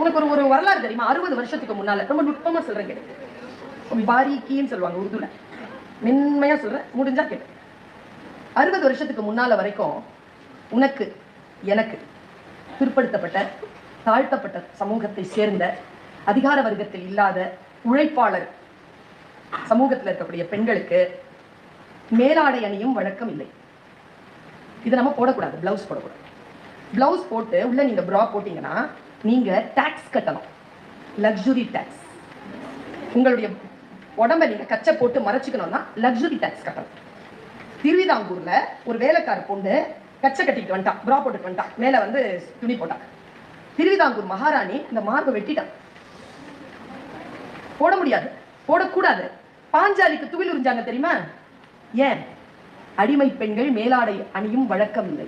உனக்கு ஒரு ஒரு வரலாறு தெரியுமா? அறுபது வருஷத்துக்கு முன்னால. ரொம்ப நுட்பமா சொல்றேன் கேட்டு பாரிக்கின்னு சொல்லுவாங்க உருதுல. மென்மையா சொல்றேன் முடிஞ்சா கேட்டு அறுபது வருஷத்துக்கு முன்னால வரைக்கும் உனக்கு எனக்கு பிற்படுத்தப்பட்ட தாழ்த்தப்பட்ட சமூகத்தை சேர்ந்த அதிகார வர்க்கத்தில் இல்லாத உழைப்பாளர் சமூகத்தில் இருக்கக்கூடிய பெண்களுக்கு மேலாடை அணியும் வழக்கம் இல்லை. இதை நம்ம போடக்கூடாது பிளவுஸ் போடக்கூடாது. பிளவுஸ் போட்டு உள்ள நீங்க ப்ரா போட்டீங்கன்னா நீங்க டாக்ஸ் கட்டணும். லக்ஸுரி டாக்ஸ் உங்களுடைய உடம்ப நீங்க கச்சை போட்டு மறைச்சிக்கணும்னா லக்ஸுரி டாக்ஸ் கட்டணும். திருவிதாங்கூர்ல ஒரு வேலைக்கார பொண்ணு கச்சை கட்டிட்டு வந்துட்டான் ப்ரா போட்டுட்டு வந்துட்டான் மேல வந்து துணி போட்டான் திருவிதாங்கூர் மகாராணி இந்த மார்பை வெட்டிட்டான் போட முடியாது போடக்கூடாது. பாஞ்சாலிக்கு துவில் உறிஞ்சாங்க தெரியுமா? ஏன்? அடிமை பெண்கள் மேலாடை அணியும் வழக்கம் இல்லை.